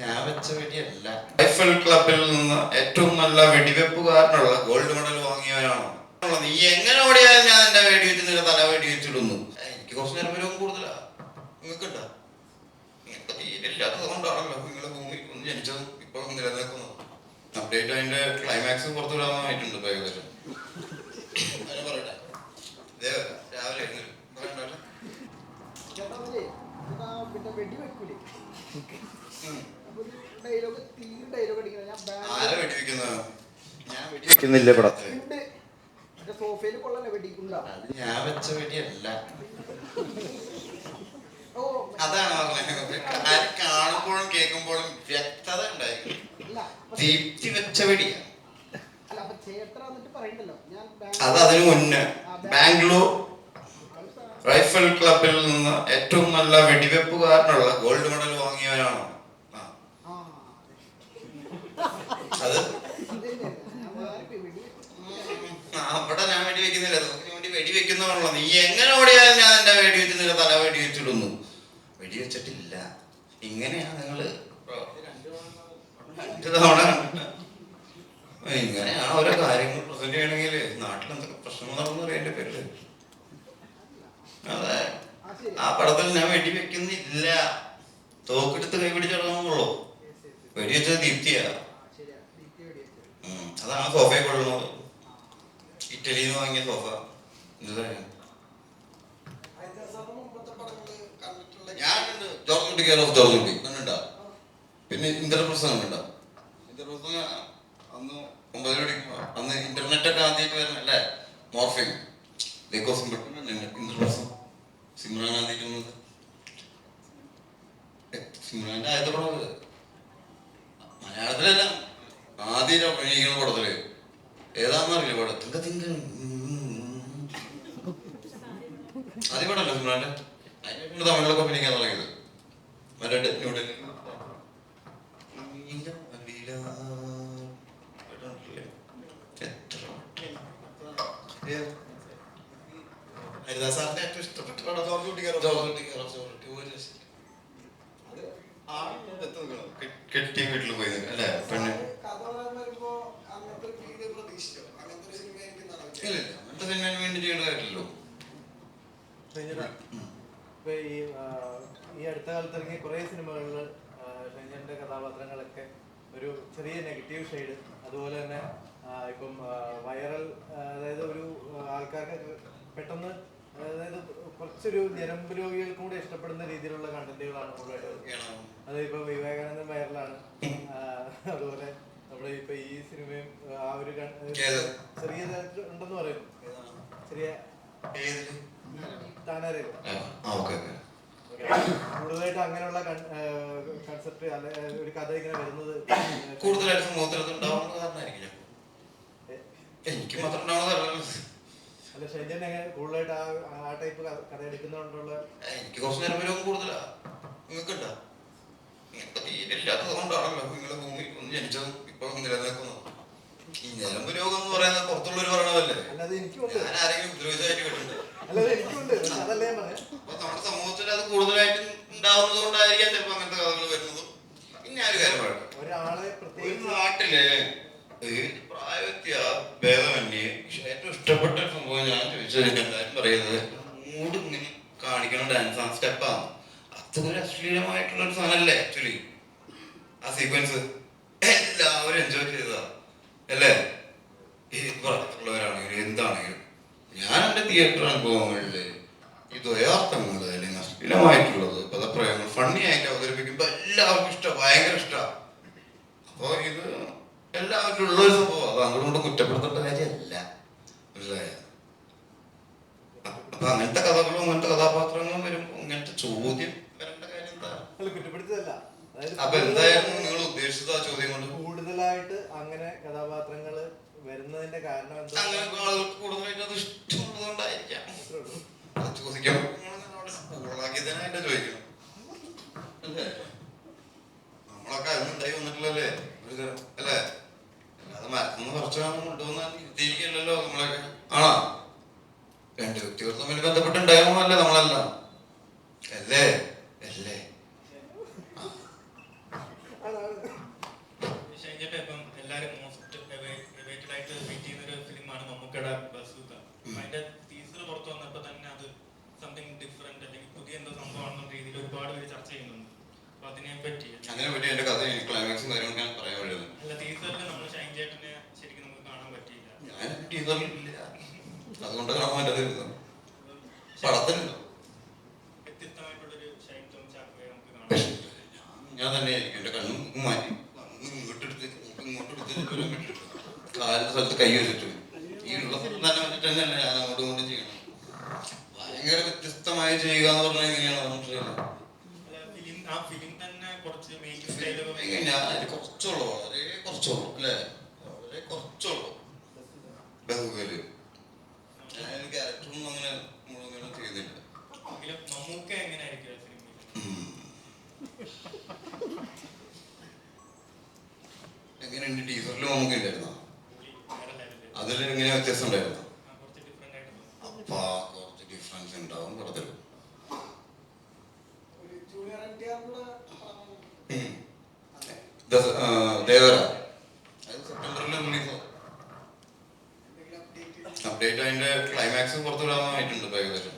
ഞാൻ വെച്ച വെടിയല്ല. റൈഫിൾ ക്ലബിൽ നിന്ന് ഏറ്റവും നല്ല വെടിവെപ്പുകാരനുള്ള ഗോൾഡ് മെഡൽ വാങ്ങിയവനാണോ. നീ എങ്ങനെ ഓടിയാലും ഞാൻ എന്റെ വെടി വെച്ച് തല വെടി വെച്ചിടുന്നു. എനിക്ക് കുറച്ച് നേരം വരും കൂടുതലാ. നിങ്ങൾക്കുണ്ടോ? നിങ്ങൾക്ക് തീരില്ലാത്തത് കൊണ്ടാണല്ലോ നിങ്ങളെ ഭൂമി ഒന്ന് ജനിച്ചത് ഇപ്പൊ നിലനിൽക്കുന്നത്. അപ്ഡേറ്റ് അതിന്റെ ക്ലൈമാക്സ് പുറത്തു വിടാനായിട്ടുണ്ട് ഏകദേശം. രാവിലെ വെടി വെക്കൂലേ ഉം. അപ്പൊ ഒരു ഡയലോഗ് തീ ഡയലോഗ് അടിക്കണം ഞാൻ ആരെ വെടിവെക്കുന്നത്? ഞാൻ വെടിവെക്കുന്നില്ല പടത്തിൽ ഉണ്ട്. മറ്റേ സോഫയിൽ കൊള്ളല്ലേ വെടി അത് ഞാൻ വെച്ച വെടിയല്ല. ഓ അതാണ് പറഞ്ഞത്. ആര് കാണുമ്പോഴും കേൾക്കുമ്പോഴും വ്യക്തത ഉണ്ടായി അല്ല അപ്പൊ- ദീപ്തി വെച്ച വെടിയാ. അല്ല അപ്പൊ ചേട്ടൻ വന്നിട്ട് പറയണ്ടല്ലോ. ഞാൻ അത് അതിനു മുന്നേ. ബാംഗ്ലൂർ റൈഫിൾ ക്ലബിൽ നിന്ന് ഏറ്റവും നല്ല വെടിവെപ്പുകാരനുള്ള ഗോൾഡ് മെഡൽ. ആ. അത്? അവിടെ ഞാൻ വെടി വെക്കുന്നില്ല വേണ്ടി വെടി വെക്കുന്നവരുള്ളൂ നീ എങ്ങനെ ഓടിയാലും ഞാൻ എന്റെ വെടി വെച്ച് നിന്റെ തല വെടി വെച്ചിടുന്നു വെടി വെച്ചിട്ടില്ല ഇങ്ങനെയാ നിങ്ങൾ? രണ്ട് തവണ ഇങ്ങനെയാണ് ഓരോ കാര്യങ്ങൾ പ്രസന്റ് ചെയ്യണമെങ്കിൽ നാട്ടിൽ എന്തൊക്കെ പ്രശ്നങ്ങൾ നടന്നു അറിയേണ്ട പേരിൽ. ആ പടത്തിൽ ഞാൻ വെടി വെക്കുന്നില്ല തോക്കെടുത്ത് കൈ പിടിച്ചിടണമെന്നുള്ളൂ വെടി വെച്ചത് ദീപ്തിയാ. അതാണ് സോഫയെ കൊള്ളുന്നത് ഇറ്റലിയിൽ നിന്ന് വാങ്ങിയ സോഫ. പിന്നെ ഇന്ദ്രപ്രസംഗം കണ്ടുണ്ടോ ഇന്ദ്രപ്രസംഗം അന്ന് ഒമ്പത് മണിക്ക് അന്ന് ഇന്റർനെറ്റ് ഒക്കെ ആദ്യമായിട്ട് വരുന്നല്ലേ മോർഫിംഗ്. ഇന്ദ്രപ്രസ്ഥം സിമ്രാൻ വന്നത് സിമ്രാന്റെ ആദ്യത്തെ പടം മലയാളത്തിലല്ല ആദ്യം അഭിനയിക്കുന്ന പടത്തിൽ. ഏതാന്നറിയില്ല പടം തിങ്ക തിങ്ക ആദ്യ പടമല്ല സിമ്രാന്റെ? അതിന് തമിഴിലൊക്കെ അഭിനയിക്കാൻ തുടങ്ങിയത്. മറ്റേ ന്യൂഡൽഹി എത്ര ഹരിദാസാറിന്റെ ഏറ്റവും ഇഷ്ടപ്പെട്ട പടം ജോർജ് കുട്ടി കയറും ജോർജ് കുട്ടി കയറും ജോർജ് കുട്ടി ഒരു രക്ഷയില്ല. അത് ആളിനോട് എത്തും നിങ്ങൾ. കെ- കെട്ടിയ വീട്ടിൽ പോയത് അല്ലേ പെണ്ണ് ഇല്ല. അങ്ങനത്തെ സിനിമയ്ക്ക് വേണ്ടി ചെയ്യേണ്ട കാര്യമില്ലല്ലോ ഷൈജന, ഇപ്പൊ ഈ ഈ അടുത്ത കാലത്ത് ഇറങ്ങിയ കുറേ സിനിമകളിൽ ഷൈജന്റെ കഥാപാത്രങ്ങളൊക്കെ ഒരു ചെറിയ നെഗറ്റീവ് ഷെയ്ഡ് അതുപോലെ തന്നെ ഇപ്പം വൈറൽ അതായത് ഒരു ആൾക്കാർക്ക് പെട്ടെന്ന് അതായത് കുറച്ചൊരു ഞരമ്പ് രോഗികൾക്കും കൂടെ ഇഷ്ടപ്പെടുന്ന രീതിയിലുള്ള കണ്ടന്റുകളാണ് കൂടുതലായിട്ട് അതായത് അത് ഇപ്പൊ വിവേകാനന്ദൻ വൈറലാണ്. അതുപോലെ നമ്മുടെ ഇപ്പൊ ഈ സിനിമയും ആ ഒരു ചെറിയ ഉണ്ടെന്ന് പറയുന്നു ചെറിയ ഓക്കെ കൂടുതലായിട്ട് അങ്ങനെയുള്ള കൺസെപ്റ്റ് ഒരു കഥ ഇങ്ങനെ വരുന്നത് കൂടുതലായിട്ട് സമൂഹത്തിൽ എനിക്ക് മാത്രം എനിക്ക് കുറച്ച് നേരം വരും കൂടുതലാ. നിങ്ങൾക്കുണ്ടോ? കൊണ്ടാണല്ലോ നിങ്ങളെ ഭൂമി ഒന്ന് ജനിച്ചതും ഇപ്പൊ നിലനിൽക്കുന്നത് ഈ ഞരമ്പ് രോഗം എന്ന് പറയുന്നത് പുറത്തുള്ളവർ പറയണതല്ലേ? ഞാൻ ആരെങ്കിലും കേട്ടിട്ടുണ്ട്. പറയാം അപ്പൊ നമ്മുടെ സമൂഹത്തിൽ അത് കൂടുതലായിട്ട് ഉണ്ടാവുന്നത് കൊണ്ടായിരിക്കാം ചിലപ്പോ അങ്ങനത്തെ കഥകൾ വരുന്നത്. പിന്നെ ഒരു കാര്യം പറയട്ടെ. ഒരു നാട്ടിൽ പ്രായവ്യത്യ ഭേദമന്യേ ഏറ്റവും ഇഷ്ടപ്പെട്ട സംഭവം ഞാൻ ചോദിച്ചത് പറയുന്നത്? മൂഡ് ഇങ്ങനെ കാണിക്കണ ഡാൻസ് ആ സ്റ്റെപ്പാണ് അത്ര അശ്ലീലമായിട്ടുള്ള ഒരു സാധനല്ലേ ആക്ച്വലി ആ സീക്വൻസ് എല്ലാവരും എൻജോയ് ചെയ്തതാ. അല്ലേ? പ്രായത്തിലുള്ളവരാണെങ്കിലും എന്താണെങ്കിലും. ഞാൻ എന്റെ തിയേറ്റർ അനുഭവങ്ങളിൽ ഈ ദ്വയാർത്ഥങ്ങൾ അല്ലെങ്കിൽ അശ്ലീലമായിട്ടുള്ളത് പദപ്രയോഗങ്ങൾ ഫണ്ണി ആയിട്ട് അവതരിപ്പിക്കുമ്പോൾ എല്ലാവർക്കും ഇഷ്ടം ഭയങ്കര ഇഷ്ടമാണ് അപ്പൊ ഇത് എല്ലാവർക്കും ഉള്ള ഒരു സംഭവം. അത് അങ്ങോട്ട് കുറ്റപ്പെടുത്തേണ്ട കാര്യമല്ല. മനസ്സിലായോ? അ- അപ്പൊ അങ്ങനത്തെ കഥകളും അങ്ങനത്തെ കഥാപാത്രങ്ങളും വരുമ്പോ ഇങ്ങനത്തെ ചോദ്യം വരേണ്ട കാര്യം എന്താ അല്ല കുറ്റപ്പെടുത്തതല്ല അപ്പൊ എന്തായിരുന്നു നിങ്ങൾ ഉദ്ദേശിച്ചത് ആ ചോദ്യം കൊണ്ട്? കൂടുതലായിട്ട് അങ്ങനെ കഥാപാത്രങ്ങൾ വരുന്നതിന്റെ കാരണം എന്താ? അങ്ങനെ ആളുകൾക്ക് കൂടുതലായിട്ട് അത് ഇഷ്ടമുള്ളതുകൊണ്ടായിരിക്കാം. അത്രേ ഉള്ളൂ. അത് ചോദിക്കണം സ്കൂളാക്കിയതിനായിട്ട് ചോദിക്കണം. അല്ലേ? നമ്മളൊക്കെ അതിനുണ്ടായി വന്നിട്ടില്ലല്ലേ? ഒരു തരം അല്ലേ? അല്ലാതെ മരത്തുനിന്ന് കുറച്ചാണ് കൊണ്ടുവന്നാൽ തിരികെയല്ലല്ലോ നമ്മളൊക്കെ. ആണോ? രണ്ട് വ്യക്തികൾ തമ്മിൽ ബന്ധപ്പെട്ടുണ്ടായതല്ലേ നമ്മളല്ല? അല്ലേ? നമുക്കിടെ ബസ് അതിന്റെ ടീച്ചർ പുറത്തു വന്നപ്പോൾ തന്നെ അത് സംതിങ് ഡിഫറെന്റ് അല്ലെങ്കിൽ പുതിയ എന്തോ സംഭവമാണെന്ന രീതിയിൽ ഒരുപാട് പേര് ചർച്ച ചെയ്യുന്നുണ്ട്. അപ്പൊ അതിനെ പറ്റി കഥ അല്ല ടീച്ചറിൽ നമ്മൾ ഷൈൻ ചേട്ടനെ ശരിക്കും നമുക്ക് കാണാൻ പറ്റിയില്ല. ഞാൻ ടീച്ചറിൽ ഇല്ല. അതുകൊണ്ട് ഷൈൻ നമുക്ക് ഞാൻ എന്റെ കണ്ണും മാറ്റി. ഇങ്ങോട്ടെടുത്ത് ഇങ്ങോട്ടെടുത്ത്. കാലിന്റെ സ്ഥലത്ത് കൈ വെച്ചിട്ട്. ചെയ്യുക എന്ന് പറഞ്ഞാൽ എങ്ങനെയാണ് കുറച്ചുള്ളൂ. വളരെ കുറച്ചുള്ളൂ അല്ലേ? വളരെ കുറച്ചുള്ളൂ. ഞാൻ ക്യാരക്ടറൊന്നും അങ്ങനെ മുഴുവൻ ചെയ്തില്ല. എങ്ങനെയുണ്ട്? ടീച്ചറിൽ നമുക്ക് ഉണ്ടായിരുന്നോ അതിൽ വ്യത്യാസം ഉണ്ടായിരുന്നു? അപ്പൊ കുറച്ച് ഡിഫറൻസ് ഉണ്ടാവും പടത്തിൽ ഒരു ജൂനിയർ എൻ ടി ആറിനുള്ള ദേവര അത് സെപ്റ്റംബറിൽ റിലീസ് അപ്ഡേറ്റ് അപ്ഡേറ്റ് അതിന്റെ ക്ലൈമാക്സ് പുറത്തു വിടാനായിട്ടുണ്ട് ഏകദേശം.